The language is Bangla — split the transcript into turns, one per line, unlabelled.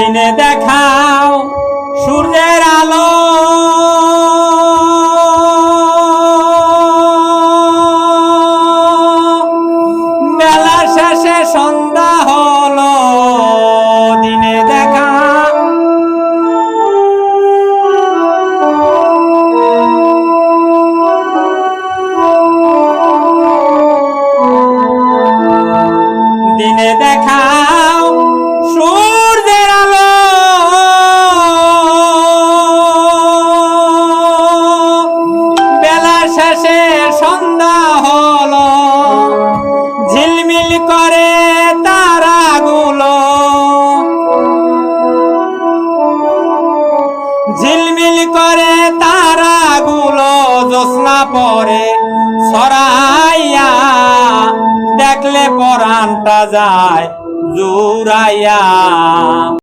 দিনে দেখাও সূর্যের আলো। বেলা শেষে সন্ধ্যা হলো দিনে দেখা। দিনে দেখাও তারাগুলো। ঝিলমিল করে তারাগুলো জোৎস্না পরে সরাইয়া দেখলে পরানটা যায় জুড়াইয়া।